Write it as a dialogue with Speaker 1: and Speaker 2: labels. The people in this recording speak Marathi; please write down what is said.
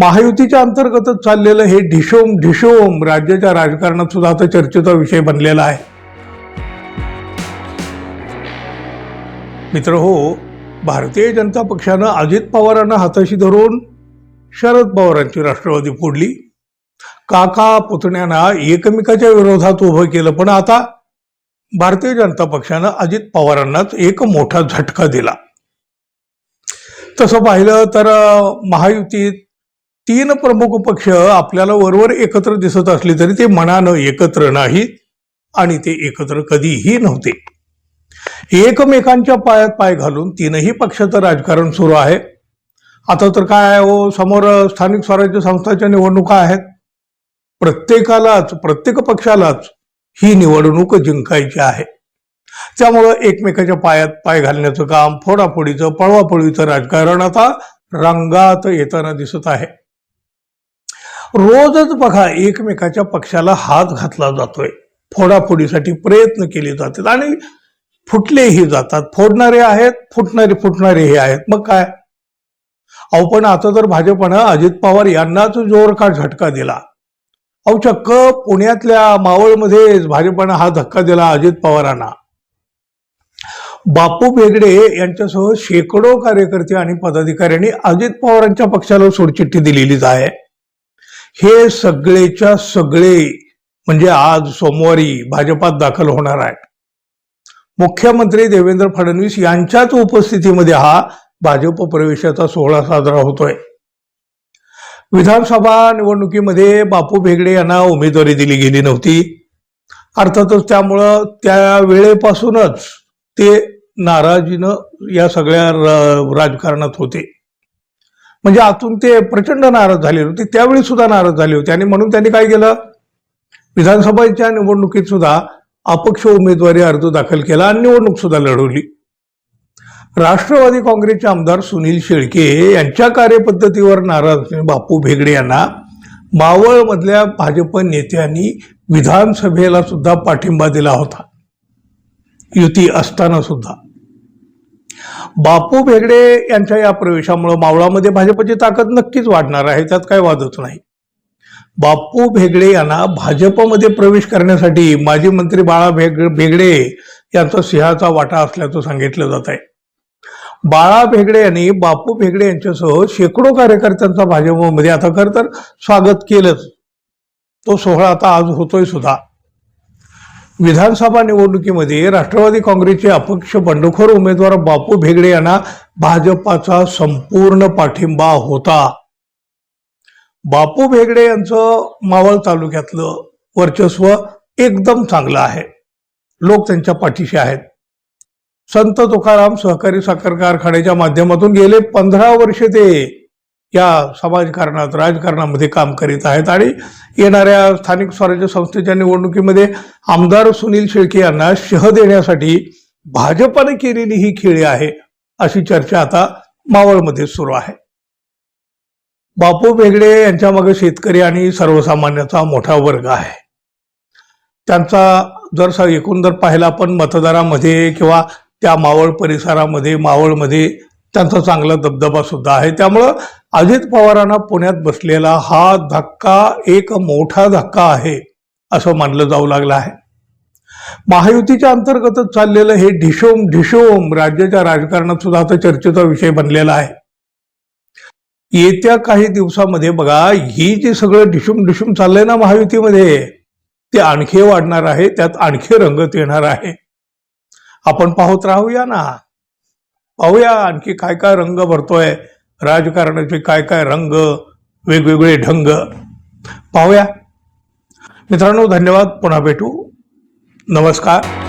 Speaker 1: महायुतीच्या अंतर्गतच चाललेलं हे ढिशोम ढिशोम राज्याच्या राजकारणात सुद्धा आता चर्चेचा विषय बनलेला आहे. मित्र हो भारतीय जनता पक्षानं अजित पवारांना हाताशी धरून शरद पवारांची राष्ट्रवादी फोडली. काका पुतण्यांना एकमेकाच्या विरोधात उभं केलं पण आता भारतीय जनता पक्षानं अजित पवारांनाच एक मोठा झटका दिला. तसं पाहिलं तर महायुतीत तीन प्रमुख पक्ष आपल्याला वरवर एकत्र दिसत असले तरी ते मनानं एकत्र नाहीत आणि ते एकत्र कधीही नव्हते. एकमेकांच्या पायात पाय घालून तीनही पक्षाचं राजकारण सुरू आहे. आता तर काय आहे हो समोर स्थानिक स्वराज्य संस्थांच्या निवडणुका आहेत. प्रत्येकालाच प्रत्येक पक्षालाच ही निवडणूक जिंकायची आहे. त्यामुळं एकमेकाच्या पायात पाय घालण्याचं काम फोडाफोडीचं पळवापळीचं राजकारण आता रंगात येताना दिसत आहे. रोजच बघा एकमेकाच्या पक्षाला हात घातला जातोय. फोडाफोडीसाठी प्रयत्न केले जातात आणि फुटलेही जातात. फोडणारे आहेत फुटणारे फुटणारे हे आहेत. मग काय? अहो पण आता तर भाजपनं अजित पवार यांनाच जोरकार झटका दिला? अहो चक्क पुण्यातल्या मावळमध्येच भाजपनं हा धक्का दिला अजित पवारांना. बापू बेगडे यांच्यासह शेकडो कार्यकर्ते आणि पदाधिकाऱ्यांनी अजित पवारांच्या पक्षाला सोडचिठ्ठी दिलेलीच आहे. हे सगळेच्या सगळे म्हणजे आज सोमवारी भाजपात दाखल होणार आहे मुख्यमंत्री देवेंद्र फडणवीस यांच्याच उपस्थितीमध्ये हा भाजप प्रवेशाचा सोहळा साजरा होतोय. विधानसभा निवडणुकीमध्ये बापू भेगडे यांना उमेदवारी दिली गेली नव्हती. अर्थातच त्यामुळं त्या वेळेपासूनच ते नाराजीनं या सगळ्या राजकारणात होते. म्हणजे आतून ते प्रचंड नाराज झाले होते. त्यावेळी सुद्धा नाराज झाले होते. आणि म्हणून त्यांनी काय केलं? विधानसभेच्या निवडणुकीत सुद्धा अपक्ष उमेदवारी अर्ज दाखल केला आणि निवडणूक सुद्धा लढवली. राष्ट्रवादी काँग्रेसचे आमदार सुनील शेळके यांच्या कार्यपद्धतीवर नाराज असलेले बापू भेगडे यांना मावळमधल्या भाजप नेत्यांनी विधानसभेला सुद्धा पाठिंबा दिला होता. युती असताना सुद्धा. बापू भेगडे यांच्या या प्रवेशामुळे मावळामध्ये भाजपची ताकद नक्कीच वाढणार आहे त्यात काही वादच नाही. बापू भेगडे यांना भाजपमध्ये प्रवेश करण्यासाठी माजी मंत्री बाळा भेग भेगडे यांचा सिंहाचा वाटा असल्याचं सांगितलं जात आहे. बाळा भेगडे यांनी बापू भेगडे यांच्यासह शेकडो कार्यकर्त्यांचा भाजपमध्ये आता खरं तर स्वागत केलंच. तो सोहळा आता आज होतोय सुद्धा. विधानसभा निवडणुकीमध्ये राष्ट्रवादी काँग्रेसचे अपक्ष बंडखोर उमेदवार बापू भेगडे यांना भाजपाचा संपूर्ण पाठिंबा होता. बापू भेगडे यांचं मावळ तालुक्यातलं वर्चस्व एकदम चांगलं आहे. लोक त्यांच्या पाठीशी आहेत. संत तुकाराम सहकारी साखर कारखान्याच्या माध्यमातून गेले पंधरा वर्षे ते या समाजकारणात राजकारणामध्ये काम करीत आहेत. आणि येणाऱ्या स्थानिक स्वराज्य संस्थेच्या निवडणुकीमध्ये आमदार सुनील शेळके यांना शह देण्यासाठी भाजपाने केलेली ही खेळी आहे अशी चर्चा आता मावळमध्ये सुरू आहे. बापू बेगडे यांच्या मागे शेतकरी आणि सर्वसामान्याचा मोठा वर्ग आहे. त्यांचा जर एकूण जर पाहिला आपण मतदारामध्ये किंवा त्या मावळ परिसरामध्ये मावळमध्ये त्यांचा चांगला दबदबा सुद्धा आहे. त्यामुळं अजित पवारांना पुण्यात बसलेला हा धक्का एक मोठा धक्का आहे असं मानलं जाऊ लागलं आहे. महायुतीच्या अंतर्गतच चाललेलं हे ढिशोम ढिशोम राज्याच्या राजकारणात सुद्धा आता चर्चेचा विषय बनलेला आहे. येत्या काही दिवसामध्ये बघा ही जे सगळं ढिशूम ढिशूम चाललंय ना महायुतीमध्ये ते आणखी वाढणार आहे त्यात आणखी रंगत येणार आहे. आपण पाहत राहूया ना. पाहूया आणखी काय काय रंग भरतोय. राजकारणाचे काय काय रंग वेगवेगळे ढंग. पाहूया. मित्रांनो धन्यवाद. पुन्हा भेटू. नमस्कार.